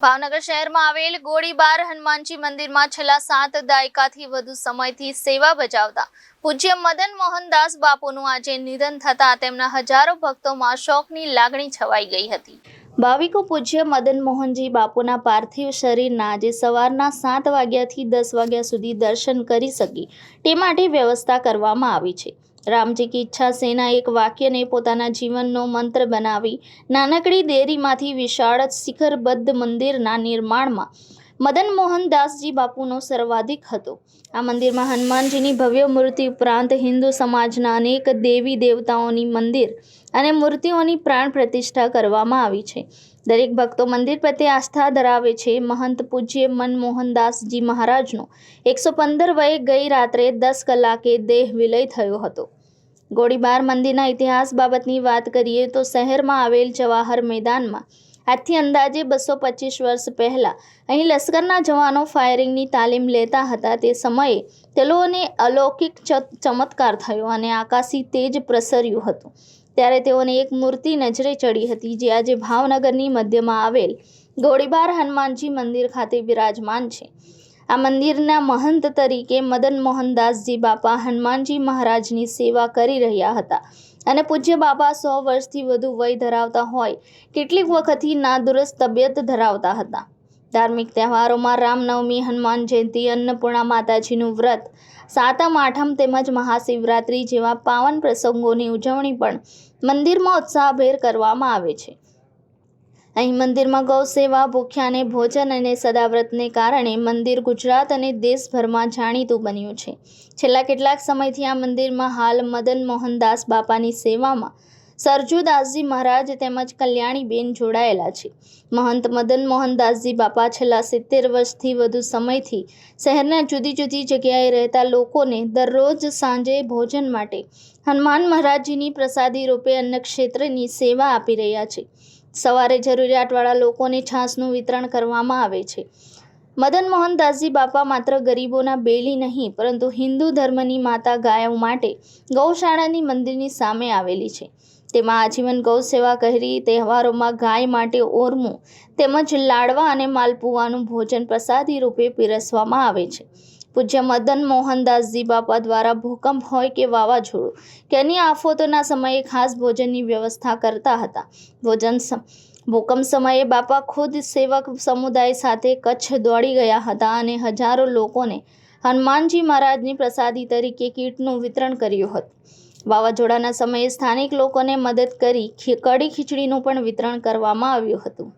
ભાવનગર શહેરમાં આવેલ ગોળીબાર હનુમાનજી મંદિરમાં છેલ્લા સાત દાયકાથી વધુ સમયથી સેવા બજાવતા પૂજ્ય મદન મોહનદાસ બાપુનું આજે નિધન થતાં તેમના હજારો ભક્તોમાં શોકની લાગણી છવાઈ ગઈ હતી. ભાવિકો પૂજ્ય મદન મોહનજી બાપુના પાર્થિવ શરીરના આજે સવારના સાત વાગ્યાથી દસ વાગ્યા સુધી દર્શન કરી શકી. તે માટે વ્યવસ્થા કરવામાં આવી છે. રામજી કી ઈચ્છા સેના એક વાક્યને પોતાના જીવનનો મંત્ર બનાવી. નાનકડી દેરીમાંથી વિશાળ શિખરબદ્ધ મંદિરના નિર્માણમાં મદન મોહનદાસજી બાપુનો સર્વાધિક હતો. આ મંદિરમાં હનુમાનજીની ભવ્ય મૂર્તિ ઉપરાંત હિન્દુ સમાજના અનેક દેવી દેવતાઓની મંદિર અને મૂર્તિઓની પ્રાણ પ્રતિષ્ઠા કરવામાં આવી છે. દરેક ભક્તો મંદિર પ્રત્યે આસ્થા ધરાવે છે. મહંત પૂજ્ય મનમોહનદાસજી મહારાજનો એકસો પંદર વયે ગઈ રાત્રે દસ કલાકે દેહ વિલય થયો હતો. ગોળીબાર મંદિરના ઇતિહાસ બાબતની વાત કરીએ તો શહેરમાં આવેલ જવાહર મેદાનમાં આજથી અંદાજે બસો પચીસ વર્ષ પહેલાં અહીં લશ્કરના જવાનો ફાયરિંગની તાલીમ લેતા હતા. તે સમયે તેઓને અલૌકિક ચમત્કાર થયો અને આકાશી તેજ પ્રસર્યું હતું. ત્યારે તેઓને એક મૂર્તિ નજરે ચડી હતી, જે આજે ભાવનગરની મધ્યમાં આવેલ ગોળીબાર હનુમાનજી મંદિર ખાતે બિરાજમાન છે. આ મંદિરના મહંત તરીકે મદન મોહનદાસજી બાપા હનુમાનજી મહારાજની સેવા કરી રહ્યા હતા. અને પૂજ્ય બાબા સો વર્ષથી વધુ વય ધરાવતા હોય, કેટલીક વખતથી નાદુરસ્ત તબિયત ધરાવતા હતા. ધાર્મિક તહેવારોમાં રામનવમી, હનુમાન જયંતિ, અન્નપૂર્ણા માતાજીનું વ્રત, સાતમ, આઠમ તેમજ મહાશિવરાત્રિ જેવા પાવન પ્રસંગોની ઉજવણી પણ મંદિરમાં ઉત્સાહભેર કરવામાં આવે છે. અહીં મંદિરમાં ગૌ સેવા, ભૂખ્યાને ભોજન અને સદાવ્રતને કારણે મંદિર ગુજરાત અને દેશભરમાં જાણીતું બન્યું છે. છેલ્લા કેટલાક સમયથી આ મંદિરમાં હાલ મદન મોહનદાસ બાપાની સેવામાં સરજુદાસજી મહારાજ તેમજ કલ્યાણીબેન જોડાયેલા છે. મહંત મદન મોહનદાસજી બાપા છેલ્લા સિત્તેર વર્ષથી વધુ સમયથી શહેરના જુદી જુદી જગ્યાએ રહેતા લોકોને દરરોજ સાંજે ભોજન માટે હનુમાન મહારાજજીની પ્રસાદી રૂપે અન્નક્ષેત્રની સેવા આપી રહ્યા છે. સવારે જરૂરિયાતવાળા લોકોને છાસનું વિતરણ કરવામાં આવે છે. મદન મોહનદાસજી બાપા માત્ર ગરીબોના બેલી નહીં, પરંતુ હિન્દુ ધર્મની માતા ગાયો માટે ગૌશાળાની મંદિરની સામે આવેલી છે. તેમાં આજીવન ગૌ સેવા કરી, તહેવારોમાં ગાય માટે ઓરમું તેમજ લાડવા અને માલપુવાનું ભોજન પ્રસાદી રૂપે પીરસવામાં આવે છે. પૂજ્ય મદન મોહનદાસજી બાપા દ્વારા ભૂકંપ હોય કે વાવાઝોડું કે અન્ય આફતોના સમયે ખાસ ભોજનની વ્યવસ્થા કરતા હતા. ભોજન ભૂકંપ સમયે બાપા ખુદ સેવક સમુદાય સાથે કચ્છ દોડી ગયા હતા અને હજારો લોકોને હનુમાનજી મહારાજની પ્રસાદી તરીકે કીટનું વિતરણ કર્યું હતું. વાવાઝોડાના સમયે સ્થાનિક લોકોને મદદ કરી કઢી ખીચડીનું પણ વિતરણ કરવામાં આવ્યું હતું.